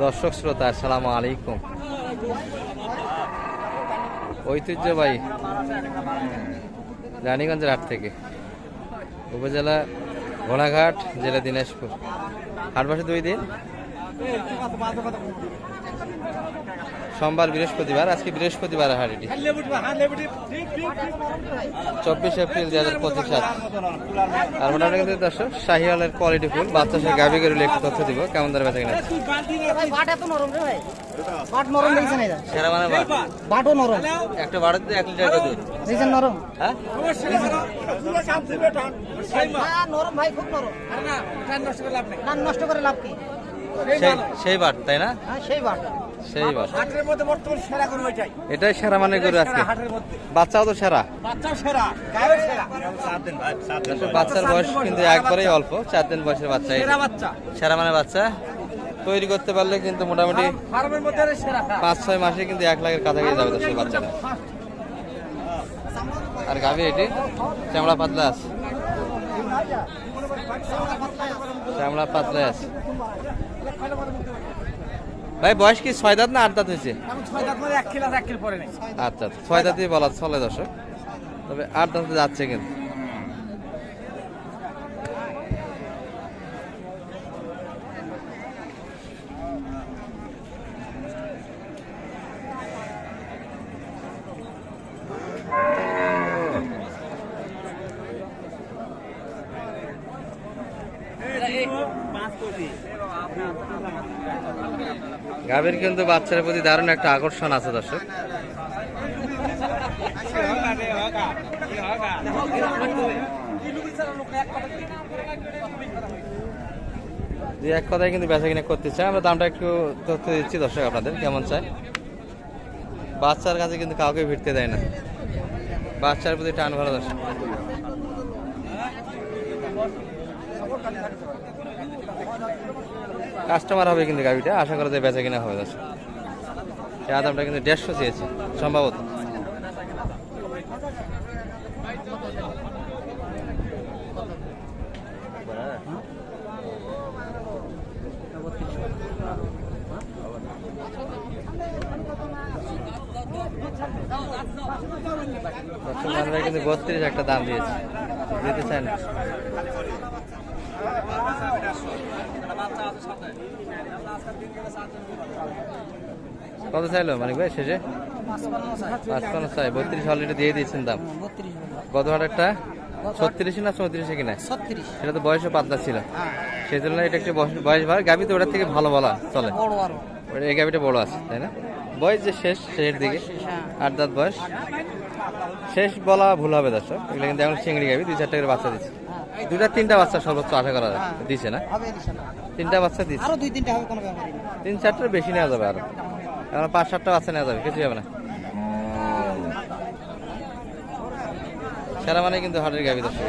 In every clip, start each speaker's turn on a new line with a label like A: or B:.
A: দর্শক শ্রোতা, আসসালামু আলাইকুম। ঐতিহ্যবাহী রানীগঞ্জের হাট থেকে। উপজেলা ঘোড়াঘাট, জেলা দিনাজপুর। হাট বাসে দুই দিন? সোমবার বৃহস্পতিবার আজকে বৃহস্পতিবার হাট এটি চব্বিশ এপ্রিল দুই হাজার পঁচিশ সাল। আর মোটামুটি কিন্তু দর্শক শাহিওয়ালের কোয়ালিটি ফুল বাচ্চা সে গাভি গরুলে একটু তথ্য দিব কেমন দরে বেচা কিনা
B: ভাই বাট এত নরম রে ভাই। বাট নরম দেখছেন এটা।
A: সেরা মানে
B: বাটও নরম।
A: একটা বাড়িতে এক লিটার দুধ।
B: দেখছেন নরম?
A: হ্যাঁ?
B: হ্যাঁ নরম ভাই খুব নরম। না নষ্ট করে লাভ কি?
A: সেই সেই বাট তাই না?
B: হ্যাঁ সেই বাট
A: সেই বাট
C: হাটের মধ্যে বর্তমান সেরা গরু এটাই?
A: এটাই সেরা মানে গরু আজকে।
C: হাটের
A: বাচ্চাও তো সেরা।
C: বাচ্চাও সেরা গায়েও সেরা। দিন ভাই সাত দিন
A: আসলে বাচ্চার বয়স কিন্তু একবারেই অল্প চার দিন বয়সের বাচ্চা
C: সেরা বাচ্চা।
A: সেরা মানে বাচ্চা। তৈরি করতে পারলে কিন্তু মোটামুটি
C: সেরা
A: পাঁচ ছয় মাসে কিন্তু এক লাখের কাছাকাছি যাবে দর্শক বাচ্চাটা আর গাভি এটি চামড়া পাতলা আছে। চামড়া পাতলা আছে। ভাই বয়স কি ছয় দাঁত না আট দাঁত হয়েছে?
C: ছয় মানে
A: আচ্ছা আচ্ছা। ছয় দাঁতই বলা চলে দশক তবে আট দাঁতে যাচ্ছে কিন্তু। গাভীর কিন্তু বাচ্চার প্রতি দারুণ একটা আকর্ষণ আছে, দর্শক। এক কথায় কিন্তু বেচা কিনা করতে চাই আমরা দামটা একটু তথ্য দিচ্ছি, দর্শক, আপনাদের কেমন চাই বাচ্চার কাছে কিন্তু কাউকে ভিড়তে দেয় না। বাচ্চার প্রতি টান ভালো, দর্শক। কাস্টমার হবে কিন্তু গাড়িটা, আশা করা যায় বেচা কিনা হবে দামটা কিন্তু দেড়শো চেয়েছে, সম্ভবত। কিন্তু বত্রিশ একটা দাম দিয়েছে কত চাইলো মানিক ভাই শেষে? পাঁচপান্ন চাই। বত্রিশ অলরেডি দিয়ে দিয়েছেন দাম। গত একটা ছত্রিশে না চৌত্রিশে কিনা? সেটা তো বয়সে পাতলা ছিল। সেই তুলনায় এটা একটু বয়স- ভালো গাভি তো ওটার থেকে ভালো বলা চলে। ওটা এই গাবিটা বড় আছে তাই না? বয়স যে শেষ শেষের দিকে।
B: হ্যাঁ।
A: আট দাঁত বয়স। শেষ বলা ভুল হবে দর্শক। এগুলো কিন্তু এখন চিংড়ি গাভি দুই চারটা করে বাচ্চা দিচ্ছে। দুটা তিনটা বাচ্চা সর্বোচ্চ আশা করা যায়। দিছে না? তিনটা বাচ্চা দিচ্ছে।
B: আরও দুই তিনটা হবে কোনো ব্যাপারই না।
A: তিন চারটার বেশি নেওয়া যাবে আরও। এখন পাঁচ সাতটা বাচ্চা নেওয়া যাবে কিছু হবে না। সেরা মানে কিন্তু হাটের গাভি দর্শক।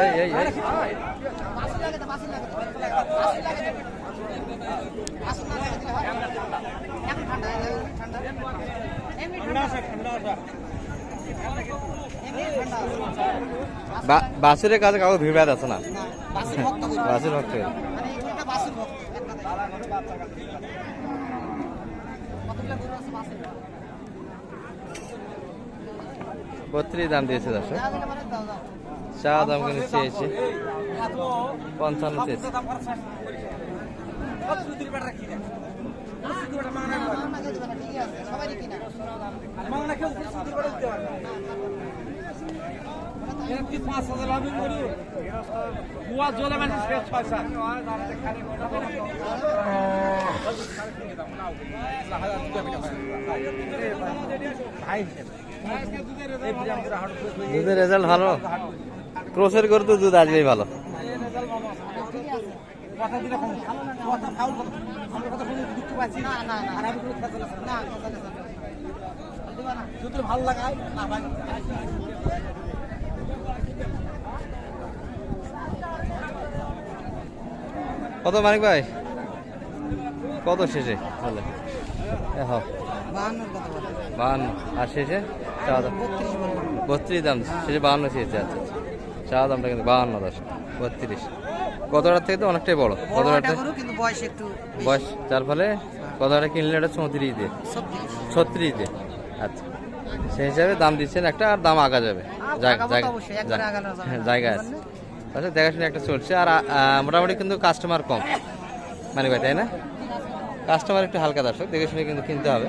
A: এই এই। বাসুরের কাছে কাউকে ভিড় আছে না
B: বাসের ভক্ত?
A: বত্রিশ দাম দিয়েছে
B: দাও।
A: চা দাম কিন্তু চেয়েছে পঞ্চান্ন চেয়েছে
B: না, কিনা।
C: পাঁচ হাজার হবে কুয়া জলে মানে ছয় সাত
A: দুধের রেজাল্ট ভালো ক্রোসের করে তো দুধ আসবেই ভালো
C: কথা দিলে কথা ফাউল কথা আমরা কথা শুনে দুঃখ পাচ্ছি
B: না, না, না।
C: আর আমি কোনো ফেসলা
B: না, কথা নেই, কথা নেই। দিবা না।
C: ভালো লাগায় না ভাই
A: কত মানিক ভাই? কত শেষে? বলে। বাহান্ন। আর শেষে? চা দাম।
B: বত্রিশ
A: দাম। শেষে বাহান্ন চেয়েছে আচ্ছা আচ্ছা। চা দামটা কিন্তু বাহান্ন দশ। বত্রিশ। গতটার থেকে তো অনেকটাই বড়।
B: কিন্তু বয়স একটু
A: যার ফলে গতটা কিনলে এটা চৌত্রিশ দিয়ে?
B: ছত্রিশ।
A: দিয়ে। আচ্ছা। সেই হিসাবে দাম দিচ্ছেন একটা আর দাম আগা যাবে। জায়গা হ্যাঁ, জায়গা আছে। আচ্ছা দেখাশোনা একটা চলছে। আর মোটামুটি কিন্তু কাস্টমার কম। মানে ভাই, তাই না? কাস্টমার একটু হালকা দর্শক, দেখে শুনে কিন্তু কিনতে হবে।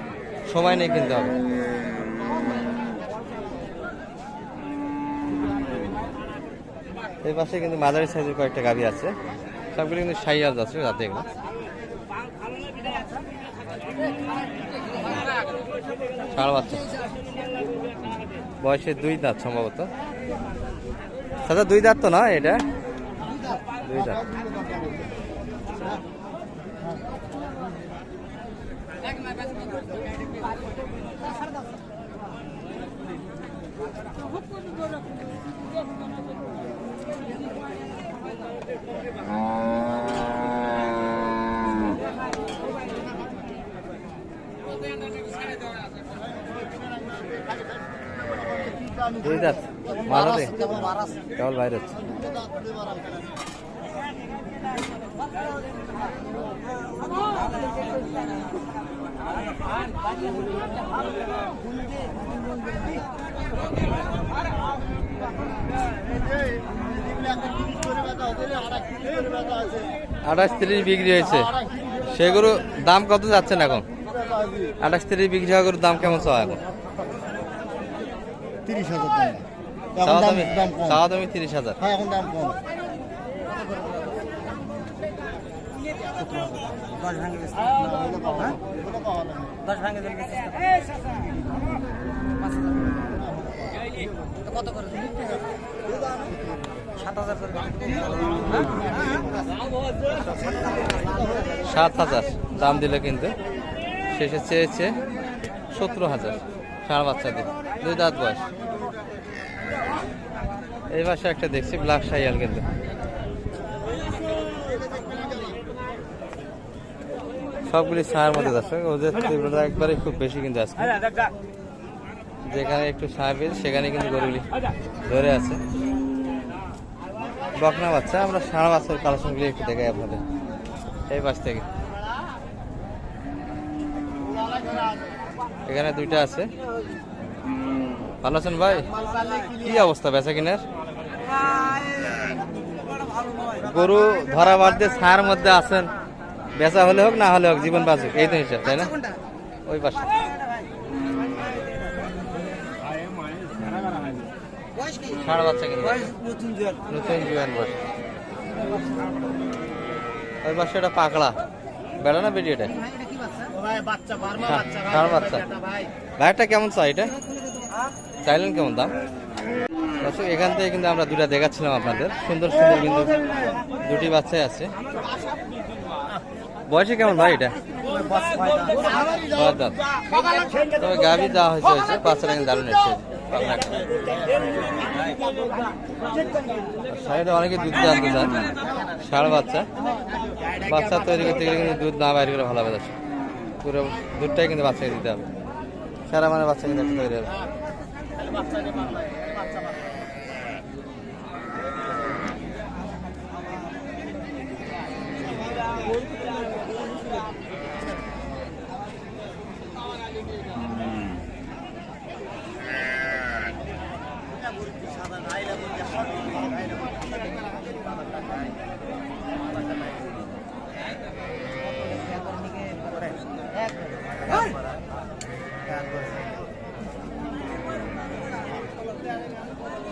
A: সময় নিয়ে কিনতে হবে। এই পাশে কিন্তু মাঝারি সাইজের কয়েকটা গাড়ি আছে। সবগুলো কিন্তু সাইয়াল যাচ্ছে যাতে এগুলো বাচ্চা। বয়সে দুই দাঁত, সম্ভবত। দাদা দুই দাঁত তো না এটা? দুই দাঁত দুই দাঁত।
B: কেবল
A: কেবল বাইরে আঠাশ তিরিশ বিক্রি হয়েছে। সেগুলো দাম কত যাচ্ছেন এখন? আঠাশ তিরিশ বিক্রি হওয়া গরুর দাম কেমন চাওয়া এখন?
D: তিরিশ হাজার
A: চাওয়া
D: দাম
A: তিরিশ হাজার।
D: হ্যাঁ এখন দাম কম।
B: কত করে? সাত হাজার
A: সাত হাজার। দাম দিলে কিন্তু শেষে চেয়েছে সতেরো হাজার। ষাঁড় বাচ্চাদের। দুই দাঁত বয়স। এই মাসে একটা দেখছি ব্ল্যাক সাইয়াল কিন্তু। সবগুলি ছায়ার মধ্যে যাচ্ছে। ওদের তীব্রতা একবারে খুব বেশি কিন্তু আছে যেখানে একটু ছায়া পেয়েছে সেখানে কিন্তু গরুগুলি ধরে আছে। বকনা বাচ্চা আমরা ষাঁড় বাচ্চার কালেকশনগুলি একটু দেখাই আপনাদের। এই পাশ থেকে। এখানে দুইটা আছে। ভালো আছেন ভাই? কি অবস্থা বেচা কিনার গরু ধরা বাদ দিয়ে মধ্যে আছেন। বেচা হলে হোক, না হলে হোক, জীবন বাঁচুক। এই তো হিসাব, তাই না? ওই পাশে। বাচ্চা ওই পাশে বেড়া না
B: বাচ্চা।
A: ভাইটা কেমন চাই এটা? চাইলেন কেমন দাম? দর্শক, এখান থেকে কিন্তু আমরা দুটা দেখাচ্ছিলাম আপনাদের। সুন্দর সুন্দর কিন্তু দুটি বাচ্চাই আছে। বয়সে কেমন ভাই এটা? তবে গাভি দেওয়া হয়েছে হয়েছে, বাচ্চাটা কিন্তু দারুণ এসছে সাইডে অনেকে দুধ জানতে চান। ষাঁড় বাচ্চা। বাচ্চা তৈরি করতে গেলে কিন্তু দুধ না বাইরে করে ভালো হবে পুরো দুধটাই কিন্তু বাচ্চাকে দিতে হবে। সারা মানে বাচ্চা কিন্তু তৈরি হবে। বাচ্চা হ্যাঁ।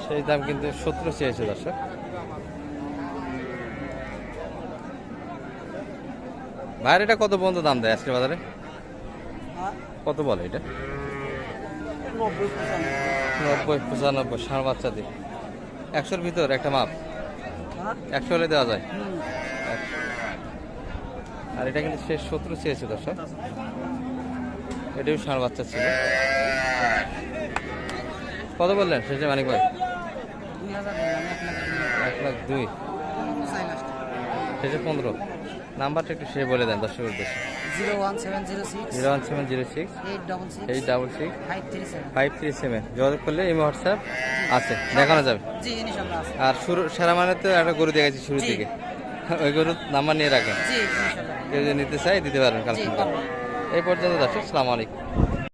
A: সেই দাম কিন্তু সত্তর চেয়েছে দর্শক। ভাইয়ের এটা কত পর্যন্ত দাম দেয় আজকে বাজারে? কত বলে এটা? নব্বই পঁচানব্বই। ষাঁড় বাচ্চা দিয়ে। একশোর ভিতর একটা মাপ। একশো হলে দেওয়া যায়? আর এটা কিন্তু শেষ সত্তর চেয়েছে দর্শক। এটাও ষাঁড় বাচ্চা ছিল। কত বললেন? শেষে মানিক ভাই
B: দুই হাজার বললাম, এক লাখ দুই।
A: শেষে পনেরো। নাম্বারটা একটু সে বলে দেন দর্শক উদ্দেশ্যে।
B: Zero one seven zero six.
A: Zero one seven zero six.
B: Eight double six.
A: Eight double six.
B: Five three seven.
A: Five three seven. যোগাযোগ করলে এই হোয়াটসঅ্যাপ আছে দেখানো যাবে। আর শুরু সেরা মানে তো একটা গরু শুরু। থেকে। ওই গরুর নাম্বার নিয়ে রাখেন কেউ যদি নিতে চাই দিতে কালকে এই পর্যন্ত দর্শক সালাম আলাইকুম।